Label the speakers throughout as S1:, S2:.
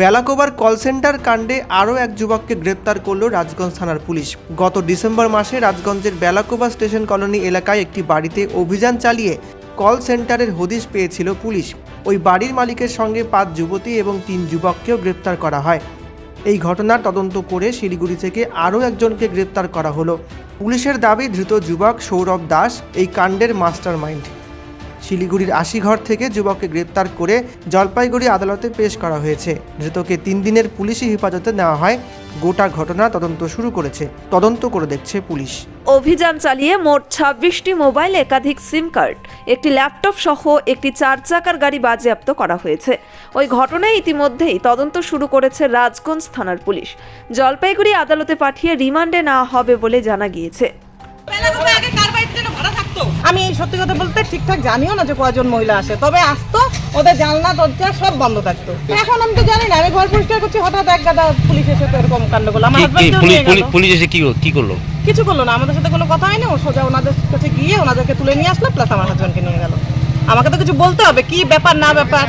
S1: বেলাকোবার call centre কাণ্ডে আরও এক যুবককে গ্রেপ্তার করল রাজগঞ্জ থানার পুলিশ। গত ডিসেম্বর মাসে রাজগঞ্জের বেলাকোবা স্টেশন কলোনি এলাকায় একটি বাড়িতে অভিযান চালিয়ে কল সেন্টারের হদিশ পেয়েছিল পুলিশ। ওই বাড়ির মালিকের সঙ্গে পাঁচ যুবতী এবং তিন যুবককেও গ্রেপ্তার করা হয়। এই ঘটনার তদন্ত করে শিলিগুড়ি থেকে আরও একজনকে গ্রেপ্তার করা হলো। পুলিশের দাবি, ধৃত যুবক সৌরভ দাস, এই কাণ্ডের মাস্টার মাইন্ড শিলিগুড়ির আশিঘর থেকে যুবককে গ্রেপ্তার করে জলপাইগুড়ি আদালতে পেশ করা হয়েছে। ধৃতকে তিন দিনের পুলিশি হেফাজতে নেওয়া হয়। গোটা ঘটনা তদন্ত শুরু করেছে। তদন্ত করে দেখছে পুলিশ।
S2: অভিযান চালিয়ে মোট ছাব্বিশটি মোবাইল একাধিক সিম কার্ড একটি ল্যাপটপ সহ একটি চার চাকার গাড়ি বাজেয়াপ্ত করা হয়েছে। ওই ঘটনায় ইতিমধ্যেই তদন্ত শুরু করেছে রাজগঞ্জ থানার পুলিশ। জলপাইগুড়ি আদালতে পাঠিয়ে রিমান্ডে নেওয়া হবে বলে জানা গিয়েছে
S3: বেলাগোপে আগে কার বাড়িতে যেন ভাড়া থাকতো? আমি সত্যি কথা বলতে ঠিকঠাক জানিও না যে কয়জন মহিলা আসে তবে আসতো ওদের জানলা দরজা সব বন্ধ থাকতো। এখন আমি তো জানি না আমি ঘর পরিষ্কার করছি হঠাৎ এক গাদা পুলিশ এসে তো এরকম কাণ্ড করল। আমার
S4: পুলিশ পুলিশ- পুলিশ এসে কি কি করল?
S3: কিছু করল না আমাদের সাথে কোনো কথা হয়নি ও সোজা ওনাদের কাছে গিয়ে ওনাদেরকে তুলে নিয়ে আসলো প্লাস আমার হাজবেন্ডকে নিয়ে গেল। আমাকে তো কিছু বলতে হবে কি ব্যাপার না ব্যাপার?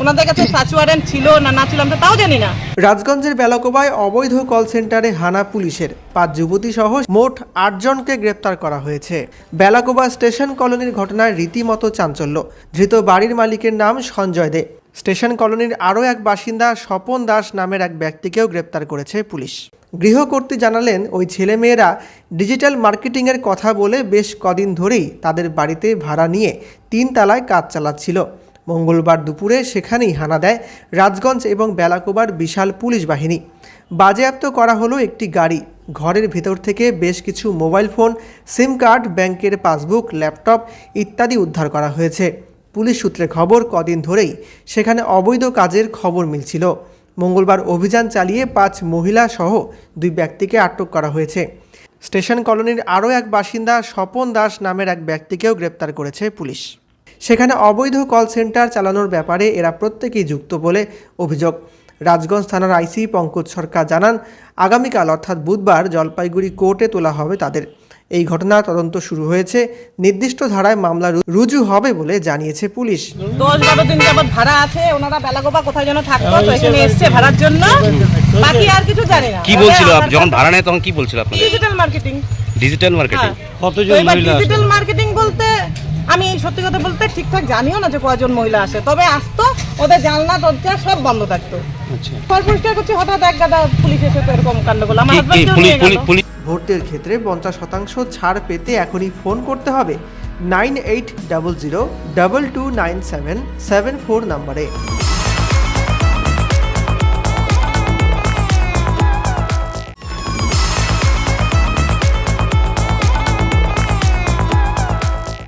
S3: ওনাদের কাছে সার্চ ওয়ারেন্ট ছিল না না ছিল আমি তো তাও জানি না।
S1: রাজগঞ্জের বেলাকোবায় অবৈধ কল সেন্টারে হানা পুলিশের। পাঁচ যুবতী সহ মোট আটজনকে গ্রেপ্তার করা হয়েছে। বেলাকোবা স্টেশন কলোনির ঘটনায় রীতিমতো চাঞ্চল্য। ধৃত বাড়ির মালিকের নাম সঞ্জয় দে। স্টেশন কলোনির আরও এক বাসিন্দা স্বপন দাস নামের এক ব্যক্তিকেও গ্রেপ্তার করেছে পুলিশ। গৃহকর্ত্রী জানালেন, ওই ছেলেমেয়েরা ডিজিটাল মার্কেটিংয়ের কথা বলে বেশ কদিন ধরেই তাদের বাড়িতে ভাড়া নিয়ে তিন তালায় কাজ চালাচ্ছিল। মঙ্গলবার দুপুরে সেখানেই হানা দেয় রাজগঞ্জ এবং বেলাকোবার বিশাল পুলিশ বাহিনী। বাজেয়াপ্ত করা হলো একটি গাড়ি। ঘরের ভেতর থেকে বেশ কিছু মোবাইল ফোন, সিম কার্ড, ব্যাংকের পাসবুক, ল্যাপটপ ইত্যাদি উদ্ধার করা হয়েছে। পুলিশ সূত্রে খবর, কদিন ধরেই সেখানে অবৈধ কাজের খবর মিলছিল। মঙ্গলবার অভিযান চালিয়ে পাঁচ মহিলা সহ দুই ব্যক্তিকে আটক করা হয়েছে। স্টেশন কলোনির আরও এক বাসিন্দা স্বপন দাস নামের এক ব্যক্তিকেও গ্রেপ্তার করেছে পুলিশ। সেখানে অবৈধ কল সেন্টার চালানোর ব্যাপারে এরা প্রত্যেকেই যুক্ত বলে অভিযোগ। রাজগঞ্জ থানার আইসি পঙ্কজ সরকার জানান আগামীকাল অর্থাৎ বুধবার জলপাইগুড়ি কোর্টে তোলা হবে তাদের। এই ঘটনার তদন্ত শুরু হয়েছে নির্দিষ্ট ধারায় মামলা রুজু হবে বলে জানিয়েছে পুলিশ।
S3: দশ বারো দিন যাবত ভাড়া আছে ওনারা বেলাগোপা কোথায় যেন থাকতো তো এখানে এসছে ভাড়ার জন্য। বাকি আর কিছু জানি না।
S4: কি বলছিল আপ- যখন ভাড়া নেয় তখন কি বলছিল আপনাদের?
S3: ডিজিটাল মার্কেটিং
S4: ডিজিটাল মার্কেটিং
S5: কতজন মহিলা
S3: ডিজিটাল মার্কেটিং বলতে সত্যি কথা বলতে ঠিকঠাক জানিও না যে কয়জন মহিলা আসে। তবে আসতো ওদের জানলা দরজা সব বন্ধ থাকতো।
S5: আচ্ছা।
S3: ঘর পরিষ্কার করছি হঠাৎ এক গাদা পুলিশ এসে তো এরকম কাণ্ড করল আমার
S4: কি কি
S3: হাজবেন্ডও
S4: পুলিশ
S3: নিয়ে গেল।
S4: পুলিশ পুলিশ
S1: ভোটের ক্ষেত্রে পঞ্চাশ শতাংশ ছাড় পেতে এখনই ফোন করতে হবে। Nine eight double zero double two nine seven seven four নাম্বারে।